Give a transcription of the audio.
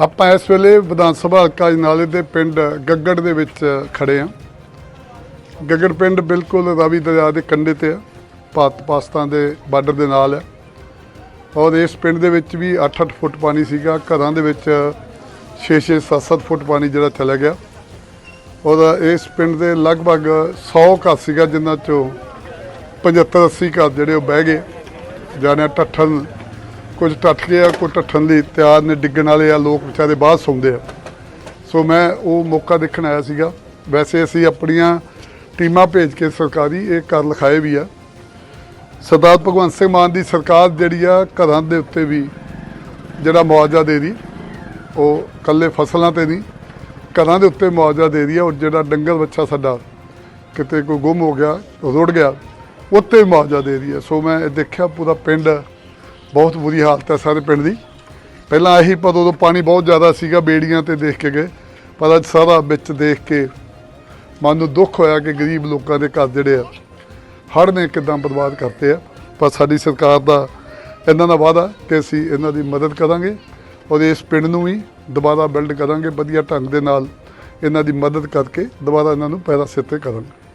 ਆਪਾਂ ਇਸ ਵੇਲੇ ਵਿਧਾਨ ਸਭਾ ਹਲਕਾ ਜਨਾਲੇ ਦੇ ਪਿੰਡ ਗੱਗੜ ਦੇ ਵਿੱਚ ਖੜੇ ਹਾਂ ਗੱਗੜ ਪਿੰਡ ਬਿਲਕੁਲ ਰਾਵੀ ਦਰਿਆ ਦੇ ਕੰਢੇ ਤੇ ਆ, ਭਾਰਤ ਪਾਕਿਸਤਾਨ ਦੇ ਬਾਰਡਰ ਦੇ ਨਾਲ ਹੈ ਔਰ ਇਸ ਪਿੰਡ ਦੇ ਵਿੱਚ ਵੀ 8-8 ਫੁੱਟ ਪਾਣੀ ਸੀਗਾ, ਘਰਾਂ ਦੇ ਵਿੱਚ 6-6 7-7 ਫੁੱਟ ਪਾਣੀ ਜਿਹੜਾ ਚਲਾ ਗਿਆ। ਔਰ ਇਸ ਪਿੰਡ ਦੇ ਲਗਭਗ 100 ਘਰ ਸੀਗਾ ਜਿਨ੍ਹਾਂ ਚੋਂ 75-80 ਘਰ ਜਿਹੜੇ ਉਹ ਬਹਿ ਗਏ। ਜਾਣਿਆ ਟੱਠਣ ਕੁਝ ਟੱਠ ਕੇ ਆ ਕੋਈ ਟੱਠਣ ਲਈ ਤਿਆਰ ਨੇ ਡਿੱਗਣ ਵਾਲੇ ਆ, ਲੋਕ ਵਿਚਾਰੇ ਬਾਹਰ ਸੌਂਦੇ ਆ। ਸੋ ਮੈਂ ਉਹ ਮੌਕਾ ਦੇਖਣ ਆਇਆ ਸੀਗਾ। ਵੈਸੇ ਅਸੀਂ ਆਪਣੀਆਂ ਟੀਮਾਂ ਭੇਜ ਕੇ ਸਰਕਾਰੀ ਇਹ ਕਰ ਲਿਖਾਏ ਵੀ ਆ। ਸਰਦਾਰ ਭਗਵੰਤ ਸਿੰਘ ਮਾਨ ਦੀ ਸਰਕਾਰ ਜਿਹੜੀ ਆ, ਘਰਾਂ ਦੇ ਉੱਤੇ ਵੀ ਜਿਹੜਾ ਮੁਆਵਜ਼ਾ ਦੇ ਦੀ ਉਹ ਕੱਲੇ ਫਸਲਾਂ ਤੇ ਨਹੀਂ, ਘਰਾਂ ਦੇ ਉੱਤੇ ਮੁਆਵਜ਼ਾ ਦੇ ਦੀ ਆ, ਔਰ ਜਿਹੜਾ ਡੰਗਰ ਬੱਚਾ ਸਾਡਾ ਕਿਤੇ ਕੋਈ ਗੁੰਮ ਹੋ ਗਿਆ, ਰੁੜ ਗਿਆ, ਉੱਤੇ ਮੁਆਵਜ਼ਾ ਦੇ ਦੀ ਆ। ਸੋ ਮੈਂ ਇਹ ਦੇਖਿਆ, ਪੂਰਾ ਪਿੰਡ ਬਹੁਤ ਬੁਰੀ ਹਾਲਤ ਹੈ ਸਾਰੇ ਪਿੰਡ ਦੀ। ਪਹਿਲਾਂ ਇਹੀ ਪਰ ਉਦੋਂ ਪਾਣੀ ਬਹੁਤ ਜ਼ਿਆਦਾ ਸੀਗਾ ਬੇੜੀਆਂ ਤੇ ਦੇਖ ਕੇ ਗਏ, ਪਰ ਅੱਜ ਸਾਰਾ ਵਿੱਚ ਦੇਖ ਕੇ ਮਨ ਨੂੰ ਦੁੱਖ ਹੋਇਆ ਕਿ ਗਰੀਬ ਲੋਕਾਂ ਦੇ ਘਰ ਜਿਹੜੇ ਆ, ਹੜ੍ਹ ਨੇ ਕਿਦਾਂ ਬਰਬਾਦ ਕਰਤੇ ਆ। ਪਰ ਸਾਡੀ ਸਰਕਾਰ ਦਾ ਇਹਨਾਂ ਦਾ ਵਾਅਦਾ ਕਿ ਅਸੀਂ ਇਹਨਾਂ ਦੀ ਮਦਦ ਕਰਾਂਗੇ ਔਰ ਇਸ ਪਿੰਡ ਨੂੰ ਵੀ ਦੁਬਾਰਾ ਬਿਲਡ ਕਰਾਂਗੇ, ਵਧੀਆ ਢੰਗ ਦੇ ਨਾਲ ਇਹਨਾਂ ਦੀ ਮਦਦ ਕਰਕੇ ਦੁਬਾਰਾ ਇਹਨਾਂ ਨੂੰ ਪੈਦਾ ਸਿੱਤੇ ਕਰਾਂਗੇ।